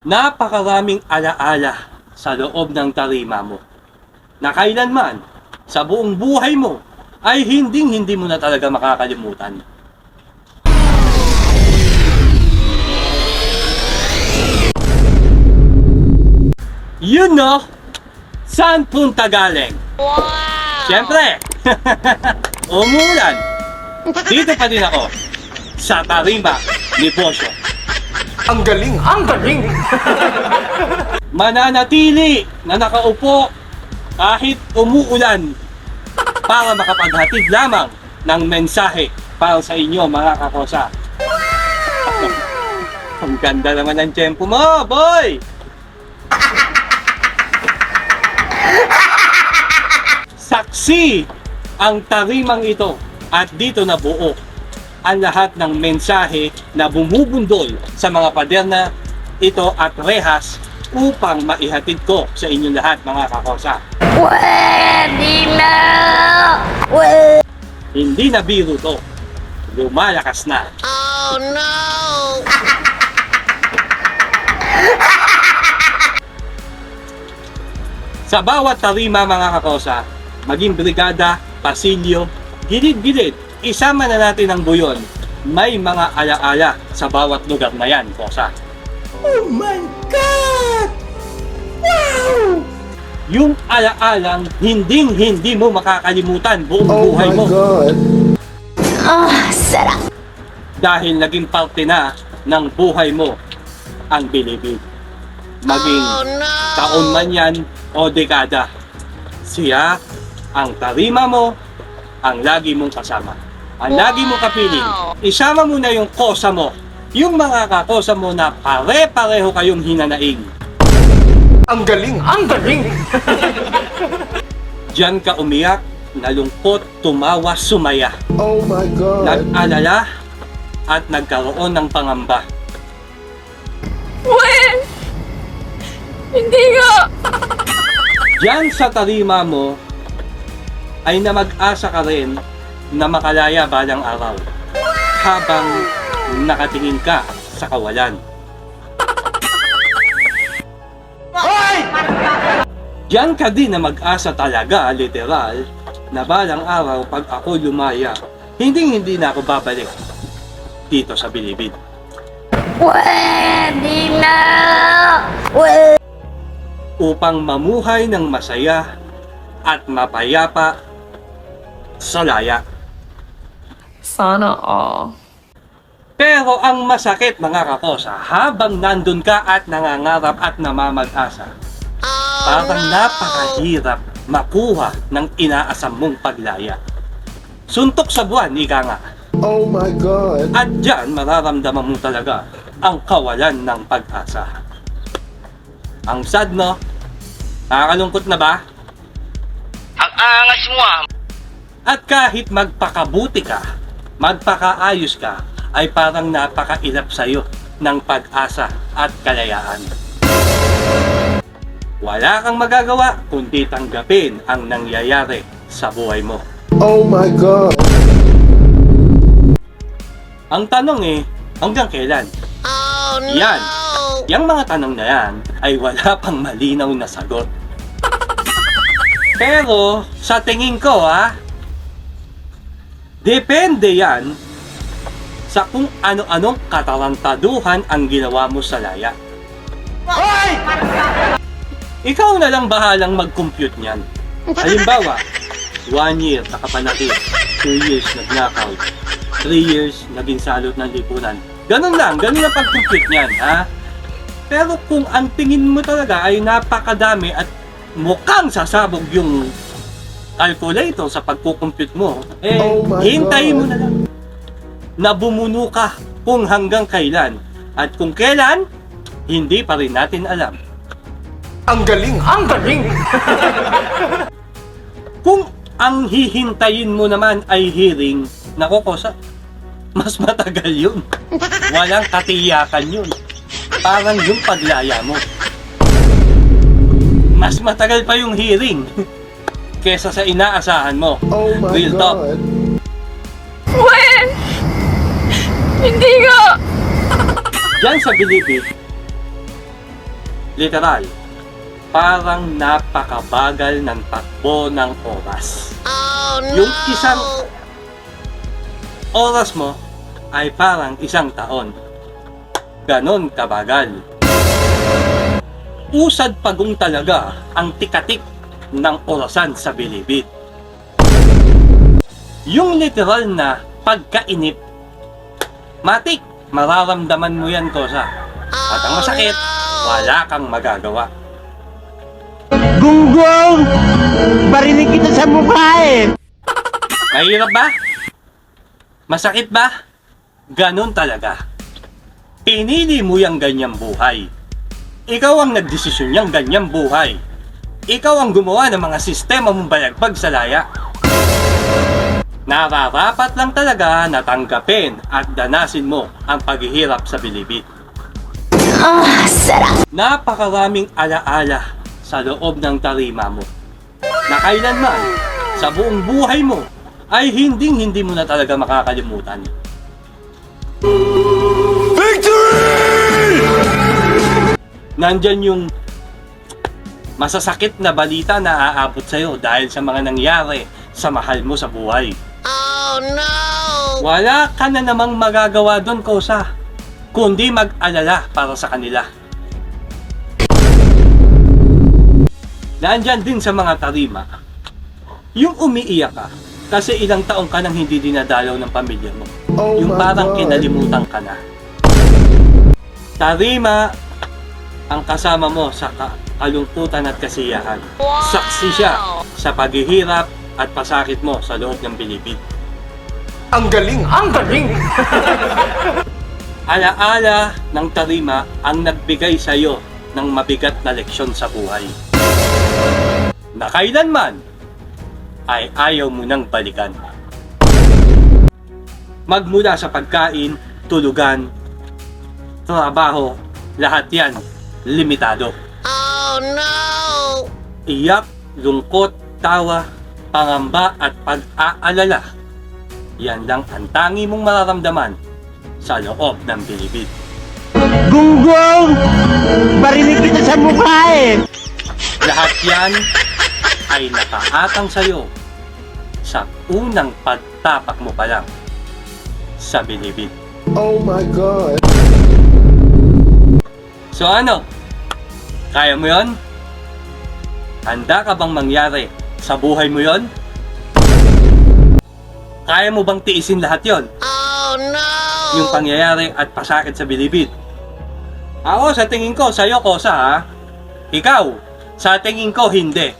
Napakaraming alaala sa loob ng tarima mo na kailanman sa buong buhay mo ay hinding hindi mo na talaga makakalimutan. Yun no, saan punta galing? Siyempre, umulan. Dito pa din ako, sa tarima ni Bosyo. Ang galing! Ang galing! mananatili na nakaupo kahit umuulan para makapaghatid lamang ng mensahe para sa inyo mga kakosa. Ang ganda naman ng tempo mo, boy! Saksi ang tarimang ito at dito na buo ang lahat ng mensahe na bumubundol sa mga pader na ito at rehas upang maihatid ko sa inyong lahat mga kakosa. Pwede na! Pwede! Hindi na biro to. Lumalakas na. Oh no! Sa bawat tarima mga kakosa, maging brigada, pasilyo, gilid-gilid, isama na natin ang buyon. May mga alaala sa bawat lugar na yan, kosa. Oh my God! Wow! Yung alaalang hinding-hindi mo makakalimutan buong Oh buhay my mo God! Ah, sarap! dahil naging parte na ng buhay mo ang bilibid. Maging no! taon man yan o dekada. Siya ang tarima mo, ang lagi mong kasama. Ang lagi mong kapiling. Isama mo na yung kosa mo. Yung mga kakosa mo na pare-pareho kayong hinanaing. Ang galing! Ang galing! Diyan ka umiyak, nalungkot, tumawa, sumaya. Oh my God! Nag-alala at nagkaroon ng pangamba. Pwede! Hindi nga! Diyan sa tarima mo ay na mag-asa ka rin na makalaya balang araw habang nakatingin ka sa kawalan. Diyan ka din na mag-asa talaga, literal, na balang araw pag ako lumaya, hindi hindi na ako babalik dito sa Bilibid. Pwede na! Pwede! upang mamuhay ng masaya at mapayapa sa laya. Sana all. Pero ang masakit mga kakosa, habang nandun ka at nangangarap at namamag-asa, parang napakahirap makuha ng inaasam mong paglaya. Suntok sa buwan, ika nga. Oh my God! At dyan, mararamdaman mo talaga ang kawalan ng pag-asa. Ang sad, no? Nakakalungkot na ba? Ang angas mo ah. At kahit magpakabuti ka, magpakaayos ka, ay parang napakailap sa'yo ng pag-asa at kalayaan. Wala kang magagawa kundi tanggapin ang nangyayari sa buhay mo. Oh my God! Ang tanong eh, hanggang kailan? Oh no! Yan. Yang mga tanong na yan ay wala pang malinaw na sagot. Pero sa tingin ko ha, depende yan sa kung ano-anong katarantaduhan ang ginawa mo sa laya. Ikaw na lang bahalang mag-compute niyan. Halimbawa, one year nakapanakit, two years nag-knockout, three years naging salot ng lipunan. Ganun lang, ganun ang pag-compute niyan, ha? Pero kung ang tingin mo talaga ay napakadami at mukhang sasabog yung calculator sa pagkukompute mo, eh, Oh hintayin mo na lang na bumuno ka kung hanggang kailan. At kung kailan, hindi pa rin natin alam. Ang galing! Ang galing! Kung ang hihintayin mo naman ay hearing, nako kosa, mas matagal yun. Walang katiyakan yun. Parang yung paglaya mo. Mas matagal pa yung hearing kesa sa inaasahan mo. Oh my Real talk. God! Pwede! Hindi nga! Diyan sa Bilibid, Literal, parang napakabagal ng takbo ng oras. Yung isang oras mo ay parang isang taon. Ganon kabagal. Usad pagong talaga ang tikatik ng orasan sa bilibid. Yung literal na pagkainip, matik, mararamdaman mo yan, Kosa. At ang masakit, wala kang magagawa. Gunggong! Barinig kita sa mukha eh! Mahirap ba? Masakit ba? Ganon talaga. Pinili mo yung ganyang buhay. Ikaw ang nagdesisyon yung ganyang buhay. Ikaw ang gumawa ng mga sistema mong balagbag sa laya. Nararapat lang talaga na tanggapin at danasin mo ang paghihirap sa bilibid. Ah, sarap. Napakaraming alaala sa loob ng tarima mo. Na kailanman, sa buong buhay mo, ay hinding hindi mo na talaga makakalimutan. Nandyan yung masasakit na balita na aabot sa'yo dahil sa mga nangyari sa mahal mo sa buhay. Oh no! Wala ka na namang magagawa doon, Kosa, kundi mag-alala para sa kanila. Nandyan din sa mga tarima, yung umiiyak ka kasi ilang taong ka nang hindi dinadalaw ng pamilya mo. Oh yung parang God. kinalimutan ka na. Tarima ang kasama mo sa ka- kalungkutan at kasiyahan. Saksi siya sa paghihirap at pasakit mo sa loob ng bilibid. Ang galing! Ang galing! Alaala ng tarima ang nagbigay sa iyo ng mabigat na leksyon sa buhay. Na kailanman ay ayaw mo nang balikan. Magmula sa pagkain, tulugan, trabaho, lahat yan limitado. No! Iyak, lungkot, tawa, pangamba at pag-aalala. Yan lang ang tangi mong mararamdaman sa loob ng bilibid. Gunggong! Barinig kita sa mukha eh! Lahat yan ay nakaatang sa'yo sa unang pagtapak mo pa lang sa bilibid. Oh my God! So ano? Kaya mo yon? Handa ka bang mangyari sa buhay mo yon? Kaya mo bang tiisin lahat yon? Oh no! Yung pangyayari at pasakit sa bilibid? Ako, sa tingin ko, sa'yo, Kosa, ha? Ikaw, sa tingin ko, hindi.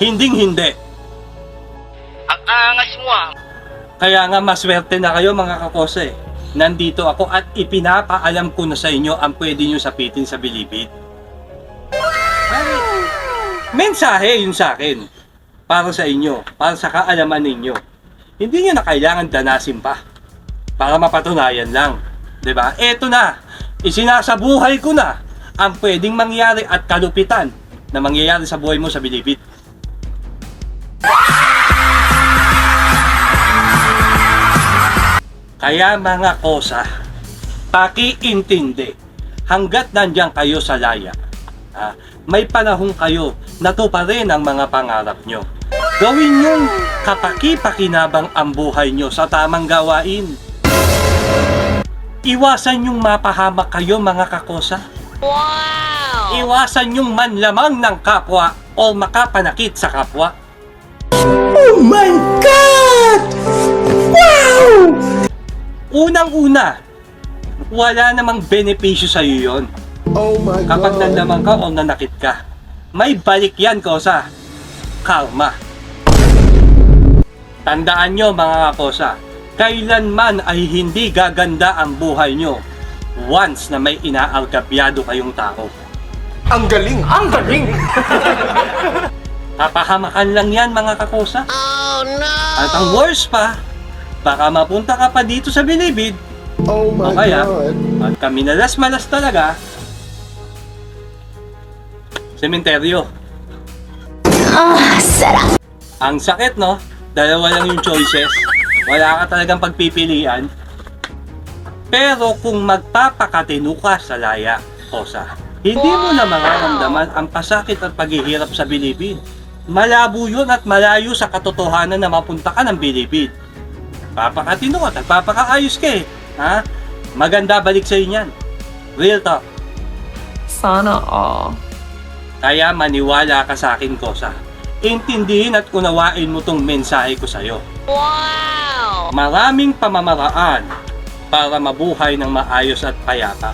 Hinding hindi. Ang angas mo ah. Kaya nga maswerte na kayo mga kakose. Nandito ako at ipinapaalam ko na sa inyo ang pwede nyo sapitin sa bilibid. Mensahe yun sa akin. Para sa inyo. Para sa kaalaman ninyo. Hindi nyo na kailangan danasin pa. Para mapatunayan lang. ba? Eto na. Isinasabuhay ko na ang pwedeng mangyari at kalupitan na mangyayari sa buhay mo sa bilibid. Kaya mga kosa, pakiintindi, hanggat nandyan kayo sa laya, ah, may panahon kayo na rin ang mga pangarap nyo. Gawin yung kapaki-pakinabang ang buhay nyo sa tamang gawain. Iwasan yung mapahamak kayo mga kakosa. Wow! Iwasan yung manlamang ng kapwa o makapanakit sa kapwa. Oh my God! Wow! Unang-una, wala namang benepisyo sa iyo yon. Oh my Kapag God! nanlamang ka o nanakit ka, may balik yan kosa. Karma. Tandaan nyo mga kakosa, kailanman ay hindi gaganda ang buhay nyo once na may inaalgabyado kayong tao. Ang galing! Ang galing! Papahamakan lang yan mga kakosa. Oh no! At ang worst pa, baka mapunta ka pa dito sa bilibid Oh my o kaya, God! at kami nalas-malas talaga, sementeryo. Ah, sarap. Ang sakit, no? Dalawa lang yung choices. Wala ka talagang pagpipilian. Pero kung magpapakatino ka sa laya, Kosa, Hindi mo na mararamdaman ang pasakit at paghihirap sa bilibid. Malabo yun at malayo sa katotohanan na mapunta ka ng bilibid. Papakatino at nagpapakaayos ka eh. Ha? Maganda balik sa inyan. Real talk. Sana all. Kaya maniwala ka sa akin, Kosa. Intindihin at unawain mo tong mensahe ko sa'yo. Wow! Maraming pamamaraan para mabuhay ng maayos at payapa.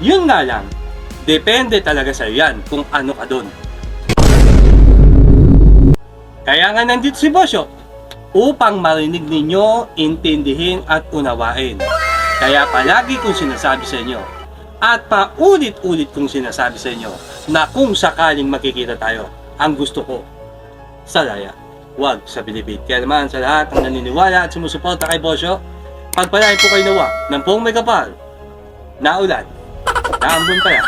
Yun nga lang, depende talaga sa yan kung ano ka doon. Kaya nga nandito si Bosyo upang marinig ninyo, intindihin at unawain. Kaya palagi kong sinasabi sa inyo at paulit-ulit kong sinasabi sa inyo na kung sakaling makikita tayo, ang gusto ko sa laya, wag sa bilibid. Kaya naman sa lahat ng naniniwala at sumusuporta kay Bosyo, pagpalain po kayo nawa ng buong may kapal, na ulan, na ambon pala.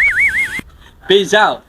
Peace out!